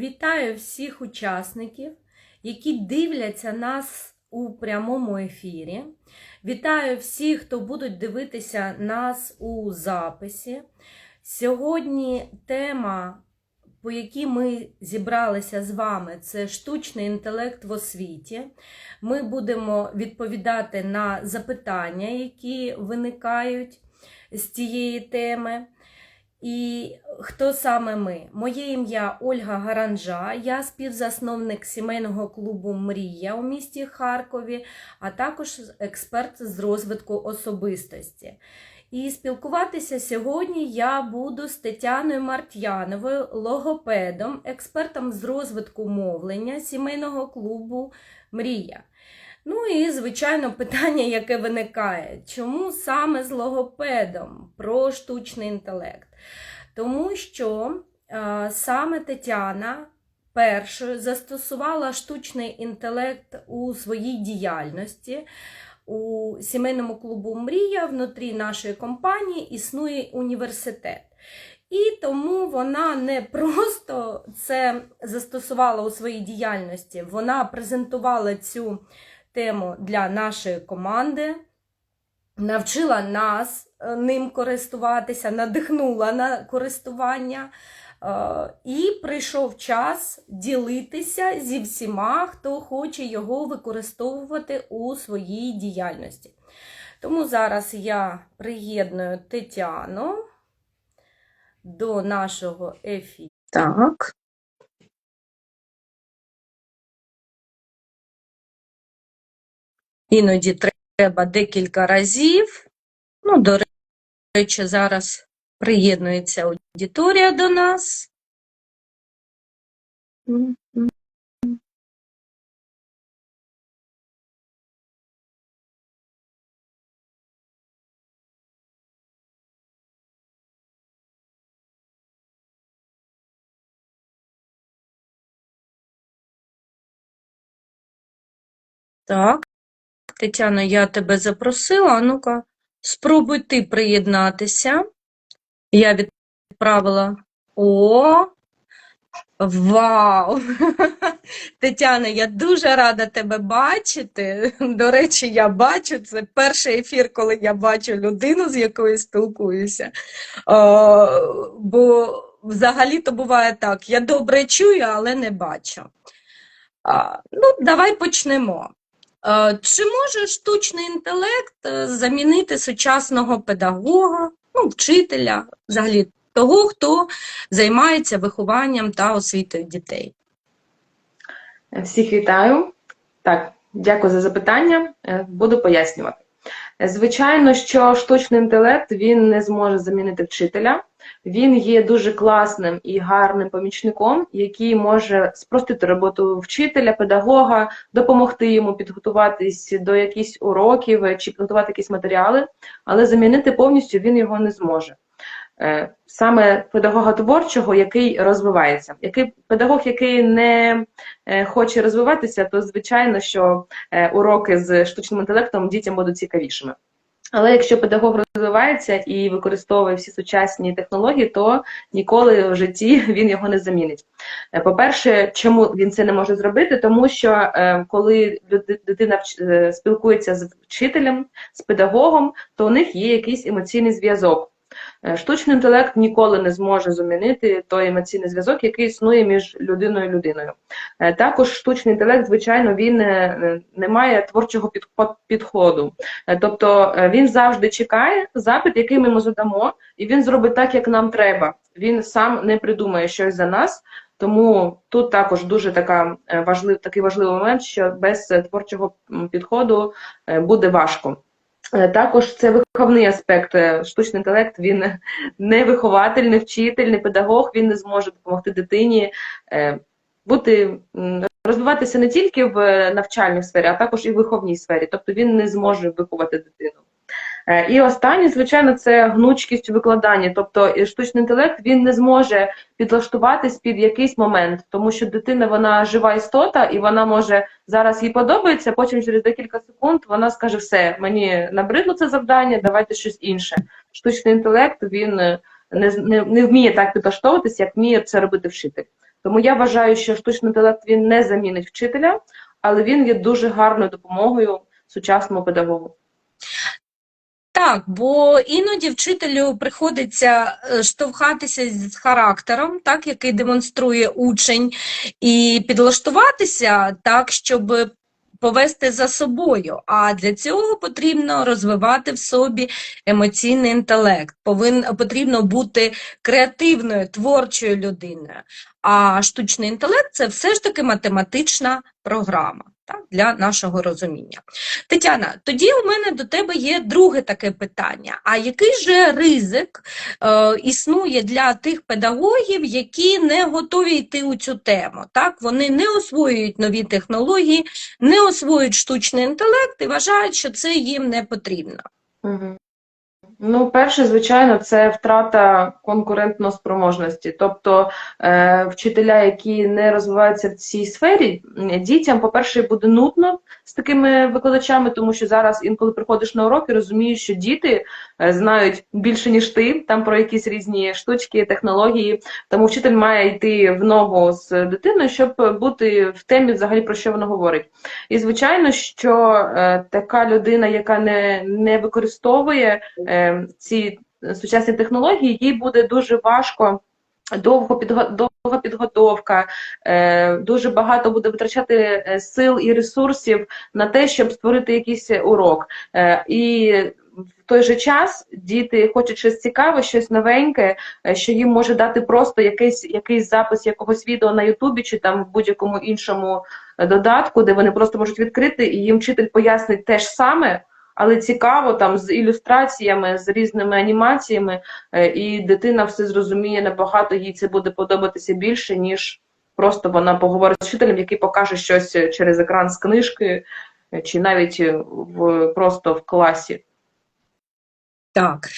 Вітаю всіх учасників, які дивляться нас у прямому ефірі. Вітаю всіх, хто будуть дивитися нас у записі. Сьогодні тема, по якій ми зібралися з вами, це штучний інтелект в освіті. Ми будемо відповідати на запитання, які виникають з цієї теми. І хто саме ми? Моє ім'я Ольга Гаранжа, я співзасновник сімейного клубу Мрія у місті Харкові, а також експерт з розвитку особистості. І спілкуватися сьогодні я буду з Тетяною Мартьяновою, логопедом, експертом з розвитку мовлення сімейного клубу Мрія. Ну і, звичайно, питання, яке виникає, чому саме з логопедом про штучний інтелект? Тому що е, саме Тетяна першою застосувала штучний інтелект у своїй діяльності. У сімейному клубу Мрія внутрі нашої компанії існує університет. І тому вона не просто це застосувала у своїй діяльності, вона презентувала цю тему для нашої команди, навчила нас ним користуватися, надихнула на користування. Е, І прийшов час ділитися зі всіма, хто хоче його використовувати у своїй діяльності. Тому зараз я приєдную Тетяну до нашого ефіру. Так. Іноді треба декілька разів. Ну, до речі, зараз приєднується аудиторія до нас. Так, Тетяно, я тебе запросила. А ну-ка, спробуй ти приєднатися. Я відправила. О! Вау! Тетяна, я дуже рада тебе бачити. До речі, я бачу, це перший ефір, коли я бачу людину, з якою спілкуюся. О, бо взагалі-то буває так: я добре чую, але не бачу. А, ну, давай почнемо. Е, Чи може штучний інтелект е, замінити сучасного педагога, ну, вчителя, взагалі того, хто займається вихованням та освітою дітей? Всіх вітаю. Так, дякую за запитання. Е, Буду пояснювати. Звичайно, що штучний інтелект він не зможе замінити вчителя. Він є дуже класним і гарним помічником, який може спростити роботу вчителя, педагога, допомогти йому підготуватись до якихось уроків чи підготувати якісь матеріали, але замінити повністю він його не зможе. Е, Саме педагога творчого, який розвивається. Який педагог, який не е, хоче розвиватися, то звичайно, що е, уроки з штучним інтелектом дітям будуть цікавішими. Але якщо педагог розвивається і використовує всі сучасні технології, то ніколи в житті він його не замінить. Е, По-перше, чому він це не може зробити? Тому що е, коли люди- дитина вч- е, спілкується з вчителем, з педагогом, то у них є якийсь емоційний зв'язок. Е, Штучний інтелект ніколи не зможе замінити той емоційний зв'язок, який існує між людиною і людиною. Е, Також штучний інтелект, звичайно, він е, не має творчого підходу. Тобто він завжди чекає запит, який ми йому задамо, і він зробить так, як нам треба. Він сам не придумає щось за нас. Тому тут також дуже така важлив, такий важливий момент, що без творчого підходу буде важко. Також це виховний аспект. Е, Штучний інтелект він не вихователь, не вчитель, не педагог. Він не зможе допомогти дитині е, бути розвиватися не тільки в е, навчальній сфері, а також і в виховній сфері. Тобто він не зможе виховати дитину. Е, І останнє, звичайно, це гнучкість у викладанні. Тобто е, штучний інтелект він не зможе підлаштуватись під якийсь момент, тому що дитина вона жива істота, і вона може зараз їй подобається. Потім через декілька секунд вона скаже: все, мені набридло це завдання, давайте щось інше. Штучний інтелект він е, не, не, не вміє так підлаштовуватися, як вміє це робити вчитель. Тому я вважаю, що штучний інтелект він не замінить вчителя, але він є дуже гарною допомогою сучасному педагогу. Так, бо іноді вчителю приходиться е, штовхатися з характером, так, який демонструє учень, і підлаштуватися так, щоб повести за собою. А для цього потрібно розвивати в собі емоційний інтелект. Повин, потрібно бути креативною, творчою людиною. А штучний інтелект це все ж таки математична програма для нашого розуміння. Тетяна, тоді у мене до тебе є друге таке питання. А який же ризик е, існує для тих педагогів, які не готові йти у цю тему? Так? Вони не освоюють нові технології, не освоюють штучний інтелект і вважають, що це їм не потрібно. Угу. Ну, перше, звичайно, це втрата конкурентноспроможності. Тобто е, вчителя, які не розвиваються в цій сфері, дітям, по-перше, буде нудно з такими викладачами, тому що зараз інколи приходиш на уроки, розумієш, що діти е, знають більше, ніж ти, там про якісь різні штучки, технології. Тому вчитель має йти в ногу з дитиною, щоб бути в темі взагалі про що вона говорить. І звичайно, що е, така людина, яка не, не використовує е, ці сучасні технології, їй буде дуже важко. Довго підго... довга підготовка, е, дуже багато буде витрачати е, сил і ресурсів на те, щоб створити якийсь урок. Е, і в той же час діти хочуть щось цікаве, щось новеньке, що їм може дати просто якийсь, якийсь запис якогось відео на Ютубі чи там в будь-якому іншому додатку, де вони просто можуть відкрити, і їм вчитель пояснить те ж саме, але цікаво там з ілюстраціями, з різними анімаціями, е, і дитина все зрозуміє набагато, їй це буде подобатися більше, ніж просто вона поговорить з вчителем, який покаже щось через екран з книжки, е, чи навіть е, в просто в класі. Так,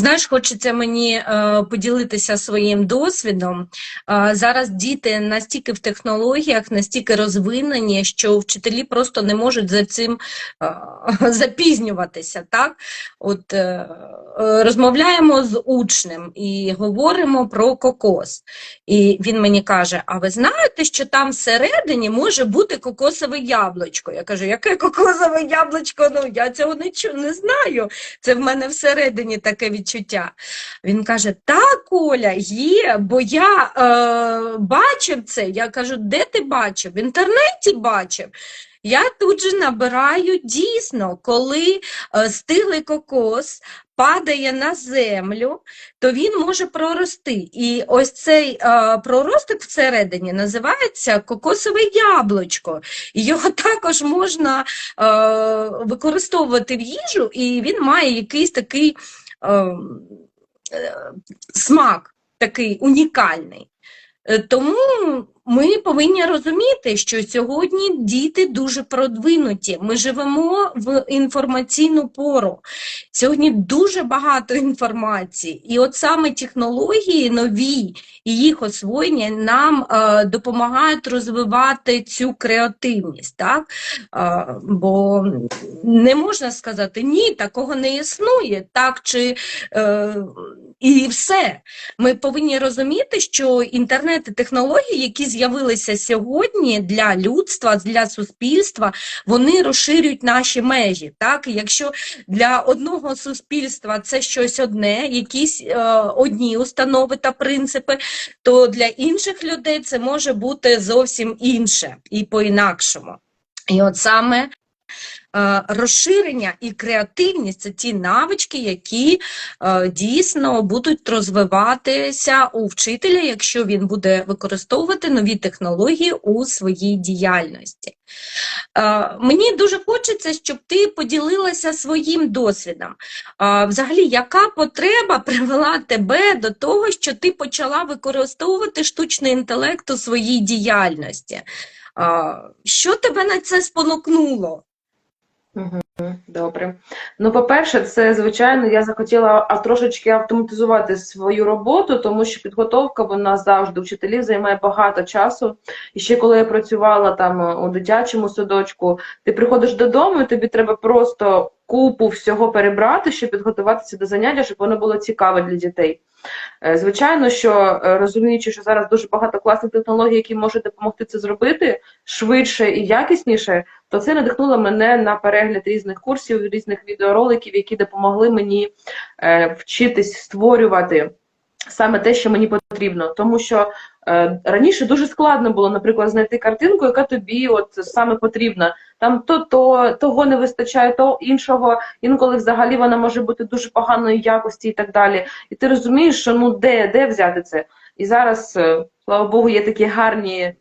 знаєш, хочеться мені е, поділитися своїм досвідом. Е, зараз діти настільки в технологіях, настільки розвинені, що вчителі просто не можуть за цим е, запізнюватися. Так? От, е, е, розмовляємо з учнем і говоримо про кокос. І він мені каже: А ви знаєте, що там всередині може бути кокосове яблучко? Я кажу, яке кокосове яблучко? Ну, я цього не, не знаю. Це в мене всередині таке відчуття. Він каже: Так, Оля, є, бо я е, бачив це. Я кажу, де ти бачив? В інтернеті бачив. Я тут же набираю дійсно, коли е, стиглий кокос падає на землю, то він може прорости. І ось цей е, проросток всередині називається кокосове яблучко. Його також можна е, використовувати в їжу, і він має якийсь такий смак, такий унікальний. Е, Тому ми повинні розуміти, що сьогодні діти дуже продвинуті. Ми живемо в інформаційну пору. Сьогодні дуже багато інформації, і от саме технології нові і їх освоєння нам е, допомагають розвивати цю креативність. Так? Е, бо не можна сказати ні, такого не існує, так чи е, і все. Ми повинні розуміти, що інтернет і технології, які з'явилися сьогодні для людства, для суспільства, вони розширюють наші межі. Так? Якщо для одного суспільства це щось одне, якісь е, одні установи та принципи, то для інших людей це може бути зовсім інше і по-інакшому. І от саме розширення і креативність це ті навички, які е, дійсно будуть розвиватися у вчителя, якщо він буде використовувати нові технології у своїй діяльності. Е, Мені дуже хочеться, щоб ти поділилася своїм досвідом. Е, Взагалі, яка потреба привела тебе до того, що ти почала використовувати штучний інтелект у своїй діяльності? Е, Що тебе на це спонукнуло? Добре. Ну, по-перше, це, звичайно, я захотіла трошечки автоматизувати свою роботу, тому що підготовка вона завжди вчителів займає багато часу. І ще коли я працювала там у дитячому садочку, ти приходиш додому, і тобі треба просто купу всього перебрати, щоб підготуватися до заняття, щоб воно було цікаве для дітей. Е, Звичайно, що е, розуміючи, що зараз дуже багато класних технологій, які можуть допомогти це зробити швидше і якісніше, то це надихнуло мене на перегляд різних курсів, різних відеороликів, які допомогли мені е, вчитись створювати саме те, що мені потрібно. Тому що е, раніше дуже складно було, наприклад, знайти картинку, яка тобі от саме потрібна. Там то, то того не вистачає, то іншого. Інколи взагалі вона може бути дуже поганої якості і так далі. І ти розумієш, що ну де, де взяти це? І зараз, е, слава Богу, є такі гарні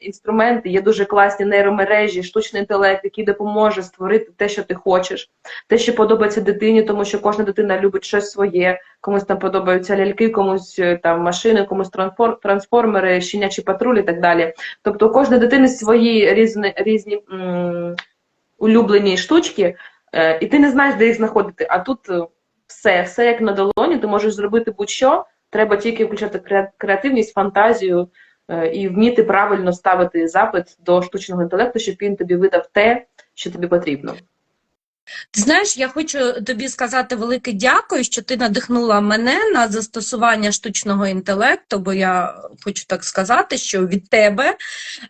інструменти, є дуже класні нейромережі, штучний інтелект, який допоможе створити те, що ти хочеш, те, що подобається дитині, тому що кожна дитина любить щось своє. Комусь там подобаються ляльки, комусь е, там машини, комусь трансформери, щенячі патрулі і так далі. Тобто у кожної дитини свої різні, різні м, улюблені штучки, е, і ти не знаєш, де їх знаходити. А тут е, все, все як на долоні, ти можеш зробити будь-що. Треба тільки включати кре- креативність, фантазію е, і вміти правильно ставити запит до штучного інтелекту, щоб він тобі видав те, що тобі потрібно. Ти знаєш, я хочу тобі сказати велике дякую, що ти надихнула мене на застосування штучного інтелекту, бо я хочу так сказати, що від тебе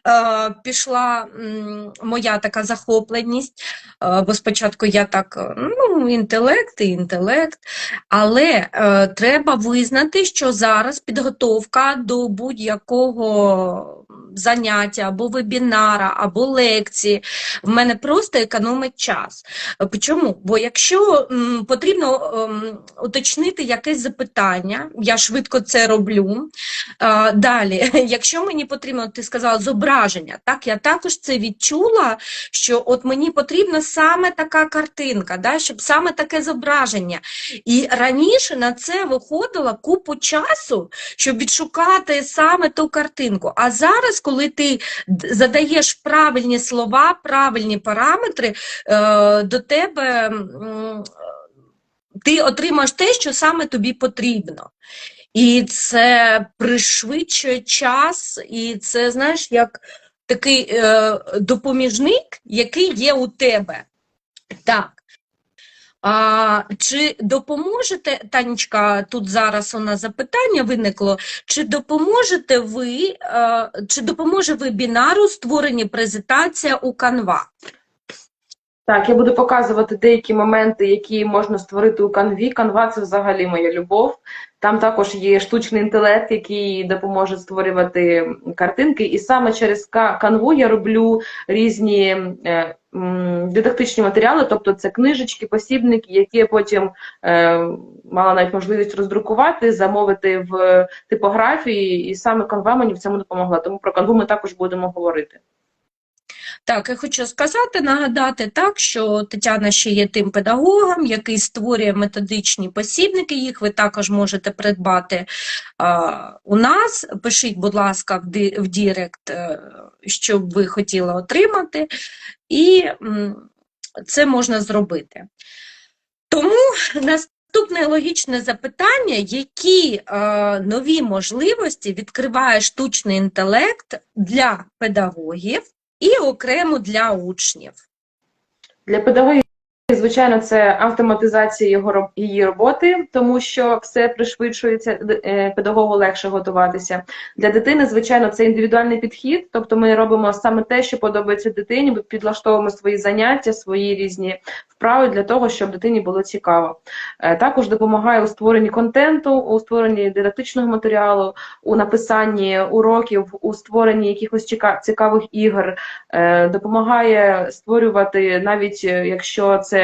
е, пішла м, моя така захопленість. Е, бо спочатку я так, е, ну, інтелект і інтелект, але е, треба визнати, що зараз підготовка до будь-якого заняття або вебінара, або лекції в мене просто економить час. Е, Чому? Бо якщо потрібно ем, уточнити якесь запитання, я швидко це роблю. Е, далі, якщо мені потрібно, ти сказала, зображення, так, я також це відчула, що от мені потрібна саме така картинка, да, щоб саме таке зображення. І раніше на це виходило купу часу, щоб відшукати саме ту картинку. А зараз, коли ти задаєш правильні слова, правильні параметри, е, до тебе ти отримаєш те, що саме тобі потрібно. І це пришвидшує час, і це, знаєш, як такий е, допоміжник, який є у тебе. Так. А, чи допоможете, Танечка, тут зараз у нас запитання виникло, чи допоможете ви, а, чи допоможе вебінару створені презентація у Canva? Так, я буду показувати деякі моменти, які можна створити у Canva. Canva – це взагалі моя любов. Там також є штучний інтелект, який допоможе створювати картинки. І саме через Ка- Canva я роблю різні е, дидактичні матеріали, тобто це книжечки, посібники, які я потім е, мала навіть можливість роздрукувати, замовити в типографії, і саме Canva мені в цьому допомогла. Тому про Canva ми також будемо говорити. Так, я хочу сказати, нагадати так, що Тетяна ще є тим педагогом, який створює методичні посібники. Їх ви також можете придбати а, у нас. Пишіть, будь ласка, в, Дірект, е, що б ви хотіли отримати, і це можна зробити. Тому наступне логічне запитання: які е, нові можливості відкриває штучний інтелект для педагогів? І окремо для учнів. Для педагогів, звичайно, це автоматизація його її роботи, тому що все пришвидшується, е, педагогу легше готуватися. Для дитини, звичайно, це індивідуальний підхід, тобто ми робимо саме те, що подобається дитині, підлаштовуємо свої заняття, свої різні вправи для того, щоб дитині було цікаво. Е, Також допомагає у створенні контенту, у створенні дидактичного матеріалу, у написанні уроків, у створенні якихось цікавих ігор, е, допомагає створювати, навіть якщо це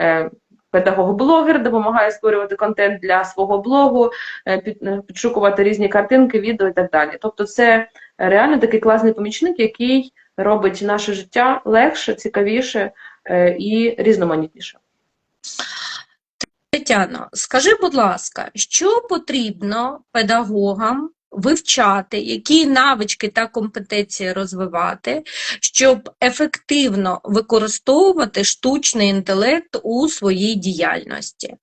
е, педагог-блогер, допомагає створювати контент для свого блогу, е, е, підшукувати різні картинки, відео і так далі. Тобто, це реально такий класний помічник, який робить наше життя легше, цікавіше і різноманітніше. Тетяно, скажи, будь ласка, що потрібно педагогам вивчати, які навички та компетенції розвивати, щоб ефективно використовувати штучний інтелект у своїй діяльності?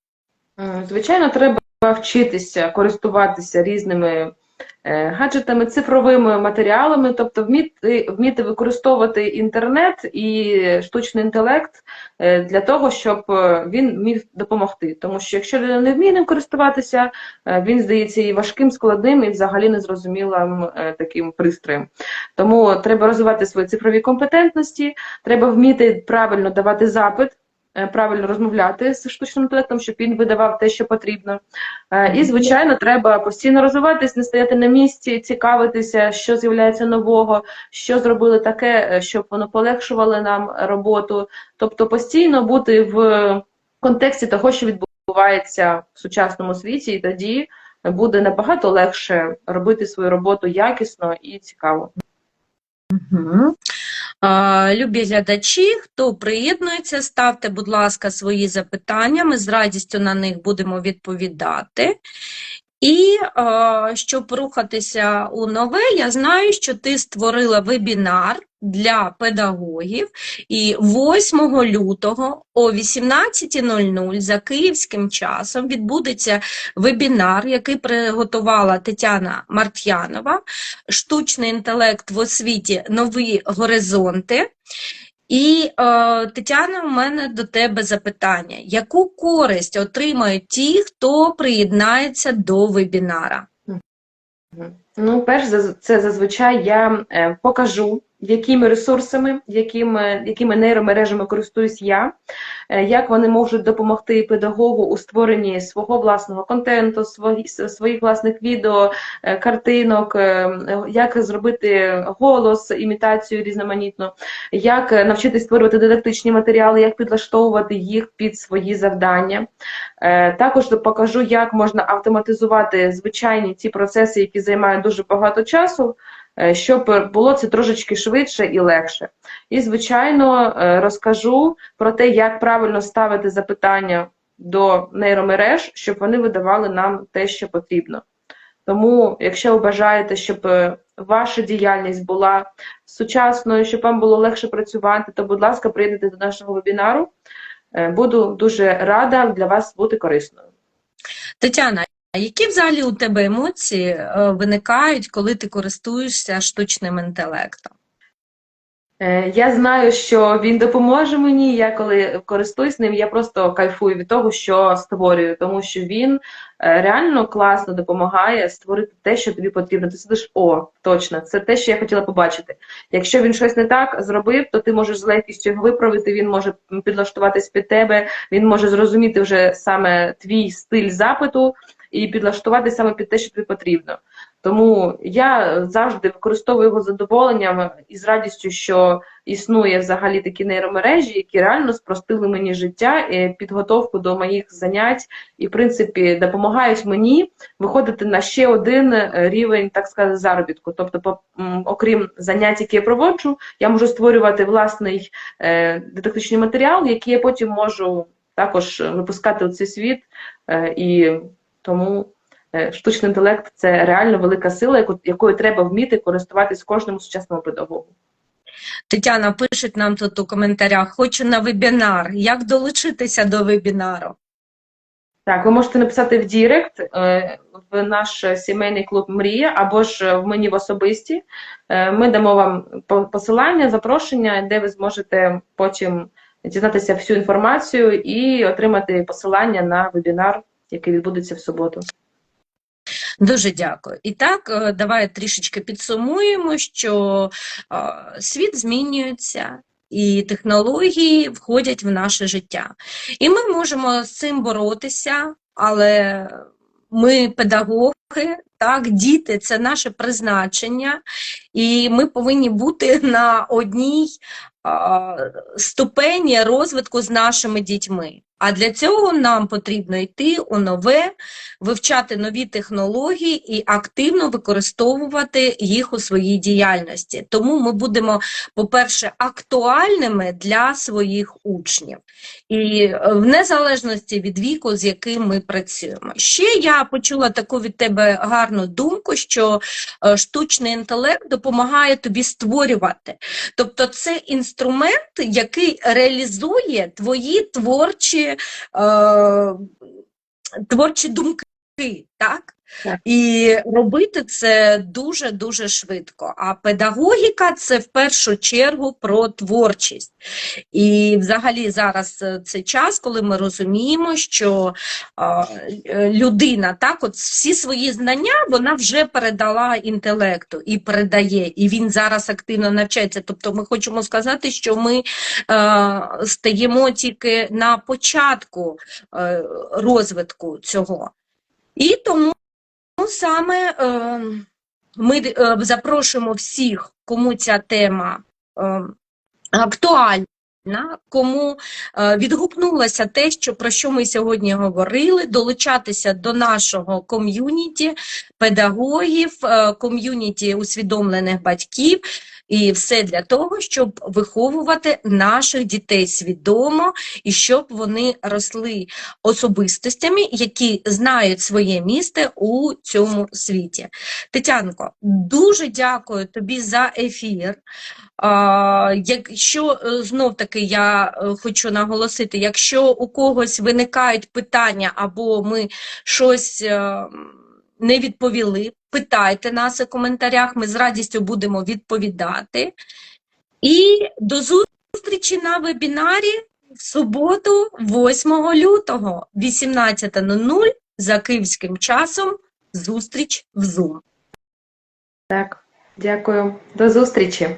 Звичайно, треба вчитися користуватися різними е, гаджетами, цифровими матеріалами, тобто вміти, вміти використовувати інтернет і штучний інтелект е, для того, щоб е, він міг допомогти. Тому що якщо людина не вміє ним користуватися, е, він здається і важким, складним, і взагалі незрозумілим е, таким пристроєм. Тому треба розвивати свої цифрові компетентності, треба вміти правильно давати запит. Е, Правильно розмовляти з штучним інтелектом, щоб він видавав те, що потрібно. Е, І, звичайно, треба постійно розвиватись, не стояти на місці, цікавитися, що з'являється нового, що зробили таке, е, щоб воно полегшувало нам роботу. Тобто постійно бути в контексті того, що відбувається в сучасному світі, і тоді буде набагато легше робити свою роботу якісно і цікаво. Любі глядачі, хто приєднується, ставте, будь ласка, свої запитання. Ми з радістю на них будемо відповідати. І а, щоб рухатися у нове, я знаю, що ти створила вебінар для педагогів, і 8 лютого о 18.00 за київським часом відбудеться вебінар, який приготувала Тетяна Мартьянова штучний інтелект в освіті нові горизонти. І е, Тетяна, у мене до тебе запитання: яку користь отримають ті, хто приєднається до вебінара? Ну, перш за це зазвичай я е, покажу, якими ресурсами, якими, якими нейромережами користуюсь я, е, як вони можуть допомогти педагогу у створенні свого власного контенту, свої, своїх власних відео, е, картинок, е, як зробити голос, імітацію різноманітну, як навчитись створювати дидактичні матеріали, як підлаштовувати їх під свої завдання. Також покажу, як можна автоматизувати звичайні ті процеси, які займають дуже багато часу, щоб було це трошечки швидше і легше. І, звичайно, е, розкажу про те, як правильно ставити запитання до нейромереж, щоб вони видавали нам те, що потрібно. Тому, якщо ви бажаєте, щоб е, ваша діяльність була сучасною, щоб вам було легше працювати, то, будь ласка, приєднуйтесь до нашого вебінару. Е, Буду дуже рада для вас бути корисною. Тетяна, а які взагалі у тебе емоції е, виникають, коли ти користуєшся штучним інтелектом? Е, Я знаю, що він допоможе мені. Я коли користуюсь ним, я просто кайфую від того, що створюю, тому що він е, реально класно допомагає створити те, що тобі потрібно. Ти сидиш, о, точно, це те, що я хотіла побачити. Якщо він щось не так зробив, то ти можеш з легкістю його виправити. Він може підлаштуватись під тебе, він може зрозуміти вже саме твій стиль запиту і підлаштувати саме під те, що тобі потрібно. Тому я завжди використовую його задоволенням і з радістю, що існує взагалі такі нейромережі, які реально спростили мені життя, і підготовку до моїх занять, і в принципі допомагають мені виходити на ще один е, рівень, так сказати, заробітку. Тобто, окрім занять, які я проводжу, я можу створювати власний е, дидактичний матеріал, який я потім можу також випускати у цей світ, е, і тому. Е, Штучний інтелект це реально велика сила, якою треба вміти користуватись кожному сучасному педагогу. Тетяна пишуть нам тут у коментарях: хочу на вебінар. Як долучитися до вебінару? Так, ви можете написати в Дірект е, в наш сімейний клуб Мрія або ж в мені в особисті. Е, Ми дамо вам посилання, запрошення, де ви зможете потім дізнатися всю інформацію і отримати посилання на вебінар, який відбудеться в суботу. Дуже дякую. І так, е, давай трішечки підсумуємо, що е, світ змінюється. І технології входять в наше життя. І ми можемо з цим боротися, але ми педагоги, так, діти це наше призначення, і ми повинні бути на одній а, ступені розвитку з нашими дітьми. А для цього нам потрібно йти у нове, вивчати нові технології і активно використовувати їх у своїй діяльності. Тому ми будемо, по-перше, актуальними для своїх учнів, і е, в незалежності від віку, з яким ми працюємо. Ще я почула таку від тебе гарну думку, що е, штучний інтелект допомагає тобі створювати. Тобто це інструмент, який реалізує твої творчі, е, творчі думки. Так? І робити це дуже дуже швидко. А педагогіка це в першу чергу про творчість. І взагалі зараз е, це час, коли ми розуміємо, що е, людина так, от всі свої знання вона вже передала інтелекту і передає, і він зараз активно навчається. Тобто, ми хочемо сказати, що ми е, стаємо тільки на початку розвитку цього. І тому саме е, ми е, запрошуємо всіх, кому ця тема е, актуальна. Кому е, відгукнулося те, що про що ми сьогодні говорили, долучатися до нашого ком'юніті педагогів, е, ком'юніті усвідомлених батьків, і все для того, щоб виховувати наших дітей свідомо і щоб вони росли особистостями, які знають своє місце у цьому світі. Тетянко, дуже дякую тобі за ефір. Якщо е, знов таки я е, хочу наголосити, якщо у когось виникають питання або ми щось е, не відповіли, питайте нас у коментарях, ми з радістю будемо відповідати. І до зустрічі на вебінарі в суботу, 8 лютого, 18.00 за київським часом. Зустріч в Zoom. Так, дякую. До зустрічі.